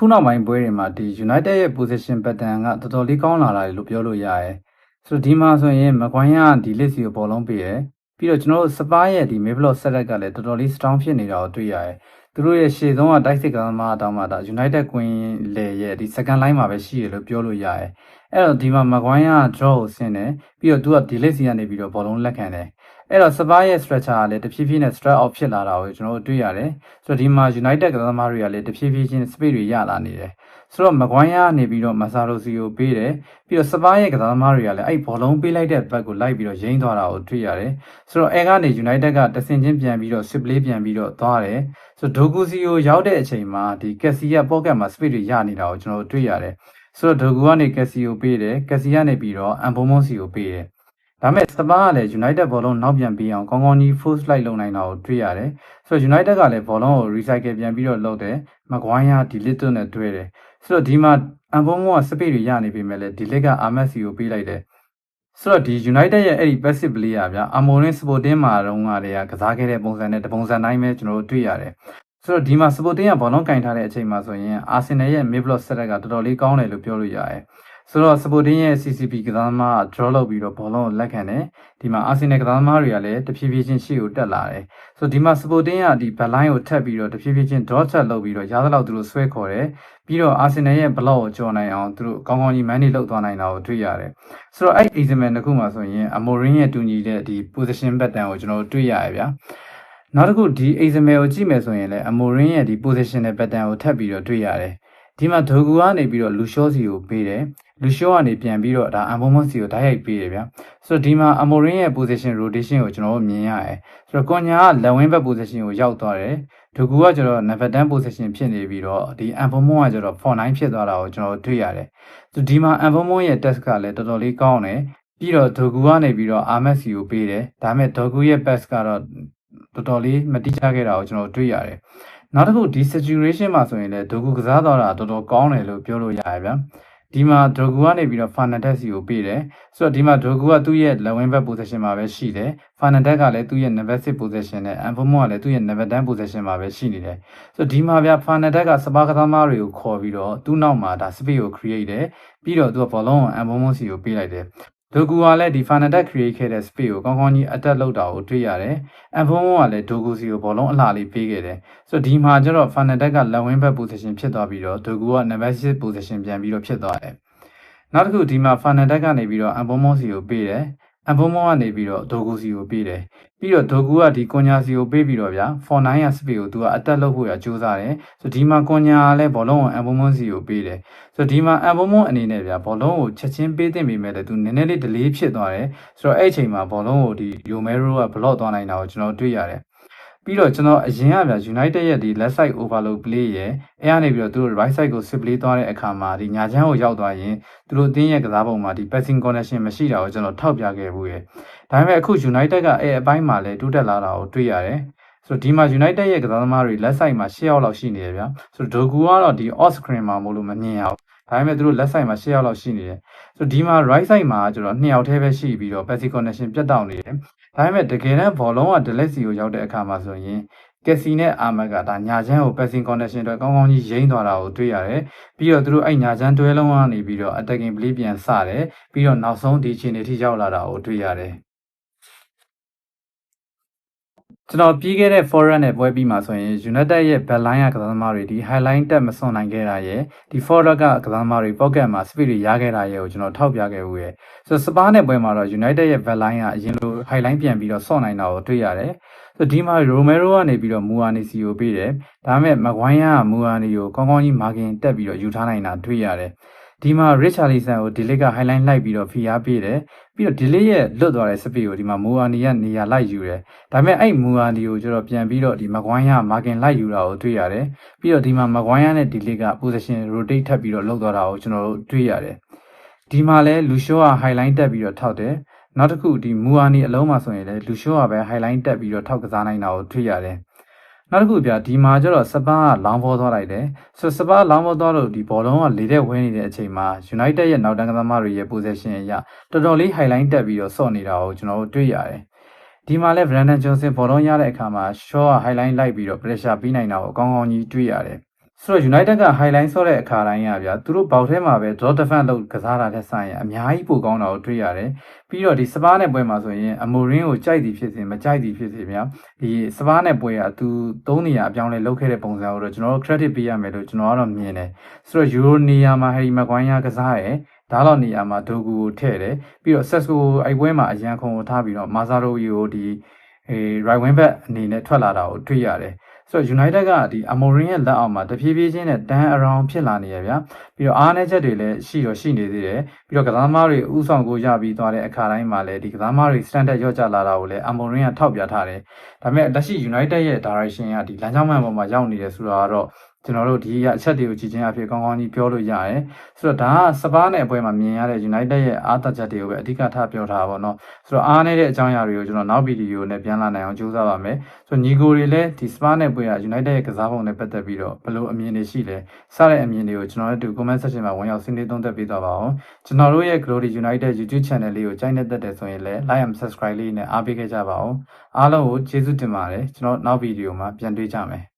အခုနောက်ပိုင်းပွဲတွေမှာဒီ United ရဲ့ position pattern ကတော်တော်လေးကောင်းလာတာလို့ပြောလို့ရတယ်ဆိုတော့ဒီမှာဆိုရင်မကွိုင်းကဒီ list ကိုဘောလုံးပေးတယ်ပြီးတော့ကျွန်တော်တို့စပါးရဲ့ဒီ Mayblock setup ကလည်းတော်တော်လေး strong ဖြစ်နေတာကိုတွေ့ရတယ်သူတို့ရဲ့ရှေ့ဆုံးကတိုက်စစ်ကသမားတောင်မှဒါ United Queen လေရဲ့ဒီ second line မှာပဲရှိရလို့ပြောလို့ရတယ်အဲ့တော့ဒီမှာမကွိုင်းက draw ကိုဆင်းတယ်ပြီးတော့သူကဒီ list ကနေပြီးတော့ဘောလုံးလက်ခံတယ်အဲ့တော့စပါးရဲ့ structure ကလည်းတဖြည်းဖြည်းနဲ့ straight out ဖြစ်လာတာကိုကျွန်တော်တို့တွေ့ရတယ်ဆိုတော့ဒီမှာ United ကသမားတွေကလည်းတဖြည်းဖြည်းချင်း speed တွေရလာနေတယ်ဆိုတော့မကွိုင်းကနေပြီးတော့မဆာရိုစီကိုပေးတယ်ပြီးတော့စပါးရဲ့ကစားသမားတွေကလည်းအဲ့ဘောလုံးပေးလိုက်တဲ့ဘက်ကိုလိုက်ပြီးတော့ရင်းသွားတာကိုတွေ့ရတယ်ဆိုတော့အဲကနေ United ကတဆင်ချင်းပြန်ပြီးတော့ switch play ပြန်ပြီးတော့သွားတယ်ဆိုတော့ဒိုကူစီကိုရောက်တဲ့အချိန်မှာဒီကက်စီရဲ့ pocket မှာ speed တွေရနေတာကိုကျွန်တော်တို့တွေ့ရတယ်ဆိုတော့ဒိုကူကနေကက်စီကိုပေးတယ်ကက်စီကနေပြီးတော့အမ်ဘိုမွန်စီကိုပေးတယ်ဒါမဲ့စပါးကလည်း United ဘောလုံးနောက်ပြန်ပေးအောင်ကောင်းကောင်းကြီး full slide လုပ်နိုင်တာကိုတွေ့ရတယ်ဆိုတော့ United ကလည်းဘောလုံးကို recycle ပြန်ပြီးတော့လုပ်တယ်မကွိုင်းကဒီ little နဲ့တွဲတယ်ဆိုတော့ဒီမှာအမ်ဘုံမောကစပိတ်တွေရနေပြီမဲ့လေဒီလက်ကအာမက်စီကိုပေးလိုက်တယ်ဆိုတော့ဒီ United ရဲ့အဲ့ဒီ passive player ဗျာ Amorin Sporting မှာတော့ကတည်းကကစားခဲ့တဲ့ပုံစံနဲ့တပုံစံတိုင်းပဲကျွန်တော်တို့တွေ့ရတယ် ဆိုတော့ဒီမှာ Sporting ကဘောလုံးကင်ထားတဲ့အချိန်မှာဆိုရင် Arsenal ရဲ့ midblock setup ကတော်တော်လေးကောင်းတယ်လို့ပြောလို့ရတယ်ဆိုတော့ Sporting ရဲ့ CCP ကစားသမားက draw လုပ်ပြီးတော့ဘောလုံးကိုလက်ခံတယ်ဒီမှာ Arsenal ကစားသမားတွေကလည်းတဖြည်းဖြည်းချင်းရှေ့ကိုတက်လာတယ်ဆိုတော့ဒီမှာ Sporting ကဒီ backline ကိုထပ်ပြီးတော့တဖြည်းဖြည်းချင်း draw check လုပ်ပြီးတော့ရသလောက်သူတို့ဆွဲခေါ်တယ်ပြီးတော့ Arsenal ရဲ့ block ကိုကျော်နိုင်အောင်သူတို့ကောင်းကောင်းကြီး manage လုပ်သွားနိုင်တာကိုတွေ့ရတယ်ဆိုတော့အဲ့ examen တစ်ခုမှာဆိုရင် Amorin ရဲ့တူညီတဲ့ဒီ position pattern ကိုကျွန်တော်တို့တွေ့ရရဗျာ နောက်တစ်ခုဒီ examen ကိုကြည့်မယ်ဆိုရင်လည်း Amorin ရဲ့ဒီ positional pattern ကိုထပ်ပြီးတော့တွေ့ရတယ်ဒီမှာဒိုကူကနေပြီးတော့လူရှောစီကိုပေးတယ်လူရှောကနေပြန်ပြီးတော့ဒါအမ်ဘုံမွန်စီကိုဓာတ်ရိုက်ပေးတယ်ဗျာဆိုတော့ဒီမှာအမိုရင်းရဲ့ position rotation ကိုကျွန်တော်တို့မြင်ရတယ်ဆိုတော့ကွန်ညာကလက်ဝင်းဘက် position ကိုရောက်သွားတယ်ဒိုကူကကျတော့ number 10 position ဖြစ်နေပြီးတော့ဒီအမ်ဘုံမွန်ကကျတော့49ဖြစ်သွားတာကိုကျွန်တော်တို့တွေ့ရတယ်ဆိုဒီမှာအမ်ဘုံမွန်ရဲ့ test ကလည်းတော်တော်လေးကောင်းတယ်ပြီးတော့ဒိုကူကနေပြီးတော့ RMS ကိုပေးတယ်ဒါပေမဲ့ဒိုကူရဲ့ pass ကတော့ တော်တော်လေးမတိကျခဲ့တာကိုကျွန်တော်တွေ့ရတယ်နောက်တစ်ခုဒီ situation မှာဆိုရင်လည်းဒိုကူကစားတော့တာတော်တော်ကောင်းတယ်လို့ပြောလို့ရတယ်ဗျာဒီမှာဒိုဂူကနေပြီးတော့ Fernandez စီကိုပေးတယ်ဆိုတော့ဒီမှာဒိုဂူကသူ့ရဲ့ level back position မှာပဲရှိတယ် Fernandez ကလည်းသူ့ရဲ့ number 6 position နဲ့ Anfomo ကလည်းသူ့ရဲ့ number 10 position မှာပဲရှိနေတယ်ဆိုတော့ဒီမှာဗျ Fernandez ကစပါးကစားမားတွေကိုခေါ်ပြီးတော့သူ့နောက်မှာဒါ space ကို create တယ်ပြီးတော့သူကဘောလုံးကို Anfomo စီကိုပေးလိုက်တယ် ဒိုဂူကလည်းဒီ Fernandez create ခဲ့တဲ့ space ကိုကောင်းကောင်းကြီး attack လုပ်တာကိုတွေ့ရတယ်။ Anfomo ကလည်းဒိုဂူစီကိုဘောလုံးအလှလေးပေးခဲ့တယ်။ဆိုတော့ဒီမှာကျတော့ Fernandez က left wing back position ဖြစ်သွားပြီးတော့ဒိုဂူက number 6 position ပြန်ပြီးတော့ဖြစ်သွားတယ်။နောက်တစ်ခုဒီမှာ Fernandez ကနေပြီးတော့ Anfomo စီကိုပေးတယ်။ Anfomo ကနေပြီးတော့ဒိုဂူစီကိုပေးတယ်။ပြီးတော့ဒိုဂူကဒီကွန်ညာစီကိုပေးပြီးတော့ဗျာ49ရ space ကိုသူကအတက်လုပ်ဖို့ရကြိုးစားတယ်။ဆိုဒီမှာကွန်ညာကလည်းဘောလုံးကို Anfomo စီကိုပေးတယ်။ဆိုဒီမှာ Anfomo အနေနဲ့ဗျာဘောလုံးကိုချက်ချင်းပေးသင့်ပေမဲ့လည်းသူနည်းနည်းလေး delay ဖြစ်သွားတယ်။ဆိုတော့အဲ့အချိန်မှာဘောလုံးကိုဒီ Romero က block သွားနိုင်တာကိုကျွန်တော်တွေ့ရတယ်။ ပြီးတော့ကျွန်တော်အရင်ကဗျာ United ရဲ့ဒီ left side overload play ရဲ့အဲကနေပြီးတော့သူတို့ right side ကို split play သွားတဲ့အခါမှာဒီညာချမ်းကိုရောက်သွားရင်သူတို့အသင်းရဲ့ကစားပုံမှာဒီ passing connection မရှိတာကိုကျွန်တော်ထောက်ပြခဲ့ဘူးရဲ့ဒါပေမဲ့အခု United ကအဲအပိုင်းမှာလည်းတိုးတက်လာတာကိုတွေ့ရတယ်ဆိုတော့ဒီမှာ United ရဲ့ကစားသမားတွေ left side မှာ10ယောက်လောက်ရှိနေတယ်ဗျာဆိုတော့ Dogu ကတော့ဒီ off screen မှာမို့လို့မမြင်ရဘူးဒါပေမဲ့သူတို့ left side မှာ10ယောက်လောက်ရှိနေတယ်ဆိုတော့ဒီမှာ right side မှာကျတော့2ယောက်တည်းပဲရှိပြီးတော့ passing connection ပြတ်တောက်နေတယ် ဒါပေမဲ့တကယ်တမ်းဘောလုံးက delete စီကိုရောက်တဲ့အခါမှာဆိုရင်ကက်စီနဲ့အာမက်ကဒါညာချမ်းကို passing connection အတွက်ကောင်းကောင်းကြီးရိမ့်သွားတာကိုတွေ့ရတယ်။ပြီးတော့သူတို့အဲ့ညာချမ်းတွဲလုံးကနေပြီးတော့ attacking play ပြန်စတယ်။ပြီးတော့နောက်ဆုံးဒီအခြေအနေထိရောက်လာတာကိုတွေ့ရတယ်။ ကျွန်တော်ပြီးခဲ့တဲ့ forum နဲ့ပွဲပြီးမှာဆိုရင် United ရဲ့ backline ကကစားသမားတွေဒီ highlight တက်မစွန့်နိုင်ခဲ့တာရဲ့ဒီ forward ကကစားသမားတွေ pocket မှာ speed တွေရခဲ့တာရဲ့ကိုကျွန်တော်ထောက်ပြခဲ့ဦးရဲ့ဆိုတော့ Spa နဲ့ပွဲမှာတော့ United ရဲ့ backline ကအရင်လို highlight ပြန်ပြီးတော့စွန့်နိုင်တာကိုတွေ့ရတယ်ဆိုဒီမှာ Romero ကနေပြီးတော့ Muani စီကိုပေးတယ်ဒါပေမဲ့ Maguire က Muani ကိုကောင်းကောင်းကြီး marking တက်ပြီးတော့ယူထားနိုင်တာတွေ့ရတယ် ဒီမှာ Richarlison ကို delay က highlight လိုက်ပြီးတော့ဖိအားပေးတယ်ပြီးတော့ delay ရဲ့လွတ်သွားတဲ့ speed ကိုဒီမှာ Muani ကနေရာလိုက်ယူတယ်ဒါပေမဲ့အဲ့ Muani ကိုကျတော့ပြန်ပြီးတော့ဒီ Maguire marking လိုက်ယူတာကိုတွေ့ရတယ်ပြီးတော့ဒီမှာ Maguire နဲ့ delay က position rotate ထပ်ပြီးတော့လုပ်သွားတာကိုကျွန်တော်တို့တွေ့ရတယ်ဒီမှာလဲလူရှိုးက highlight တက်ပြီးတော့ထောက်တယ်နောက်တစ်ခုဒီမူအာနီအလုံးမှာဆိုရင်လည်းလူရှိုးကပဲ highlight တက်ပြီးတော့ထောက်ကစားနိုင်တာကိုတွေ့ရတယ် နောက်တစ်ခုပြဒီမှာကျတော့စပါးကလောင်းဘောသွားလိုက်တယ်ဆိုစပါးလောင်းဘောသွားလို့ဒီဘောလုံးကလေတဲ့ဝဲနေတဲ့အချိန်မှာ United ရဲ့နောက်တန်းကစားသမားတွေရဲ့ position အရတော်တော်လေး highlight တက်ပြီးတော့ဆော့နေတာကိုကျွန်တော်တို့တွေ့ရတယ်ဒီမှာလဲ Brandon Johnson ဘောလုံးရတဲ့အခါမှာ Shaw က highlight လိုက်ပြီးတော့ pressure ပေးနိုင်တာကိုအကောင်းကောင်းကြီးတွေ့ရတယ် ဆိုတော့ United က highlight ဆော့တဲ့အခါတိုင်းကဗျာသူတို့ဘောက်ထဲမှာပဲ draw defense လုပ်ကစားတာတဲ့ဆိုင်ရင်အများကြီးပိုကောင်းတာကိုတွေ့ရတယ်ပြီးတော့ဒီစပါးနဲ့ပွဲမှာဆိုရင်အမိုရင်းကိုကြိုက်သည်ဖြစ်စေမကြိုက်သည်ဖြစ်စေဗျာဒီစပါးနဲ့ပွဲကသူသုံးနေရအပြောင်းလဲလုပ်ခဲ့တဲ့ပုံစံကိုတော့ကျွန်တော်တို့ credit ပေးရမယ်လို့ကျွန်တော်ကတော့မြင်တယ်ဆိုတော့ Euro နေရာမှာ Harry Maguire ကစားရယ်ဒါတော့နေရာမှာဒိုဂူကိုထည့်တယ်ပြီးတော့ Sesco အိုက်ပွဲမှာအရန်ခုံကိုထားပြီးတော့ Mazaro ကိုဒီအဲ right wing back အနေနဲ့ထွက်လာတာကိုတွေ့ရတယ် ဆိုတော့ United ကဒီ Amorim ရဲ့လက်အောက်မှာတဖြည်းဖြည်းချင်းနဲ့ turn around ဖြစ်လာနေရဗျာပြီးတော့အားနည်းချက်တွေလည်းရှိတော့ရှိနေသေးတယ်ပြီးတော့ကစားသမားတွေဥဆောင်ကိုရပြီးသွားတဲ့အခါတိုင်းမှာလည်းဒီကစားသမားတွေ standard ရော့ကျလာတာကိုလည်း Amorim ကထောက်ပြထားတယ်ဒါပေမဲ့လက်ရှိ United ရဲ့ direction ကဒီလမ်းကြောင်းမှန်ပေါ်မှာရောက်နေတယ်ဆိုတာကတော့ကျွန်တော်တို့ဒီအချက်တွေကိုကြည့်ချင်းအဖြစ်ကောင်းကောင်းကြီးပြောလို့ရတယ်ဆိုတော့ဒါကစပါးနဲ့အပွဲမှာမြင်ရတဲ့ United ရဲ့အားတက်ချက်တွေကိုပဲအဓိကထားပြောထားပါတော့ဆိုတော့အားနည်းတဲ့အကြောင်းအရာတွေကိုကျွန်တော်နောက်ဗီဒီယိုနဲ့ပြန်လာနိုင်အောင်ကြိုးစားပါမယ်ဆိုတော့ညီကိုတွေလည်းဒီစပါးနဲ့ပွဲက United ရဲ့ကစားပုံနဲ့ပတ်သက်ပြီးတော့ဘယ်လိုအမြင်တွေရှိလဲစတဲ့အမြင်တွေကိုကျွန်တော်တို့ comment section မှာဝင်ရောက်ဆွေးနွေးသုံးသပ်ပေးသွားပါအောင်ကျွန်တော်တို့ရဲ့ Glory United YouTube channel လေးကိုကြိုက်နေတတ်တယ်ဆိုရင်လည်း like and subscribe လေးနဲ့အားပေးခဲ့ကြပါအောင်အားလုံးကိုကျေးဇူးတင်ပါတယ်ကျွန်တော်နောက်ဗီဒီယိုမှာပြန်တွေ့ကြမယ်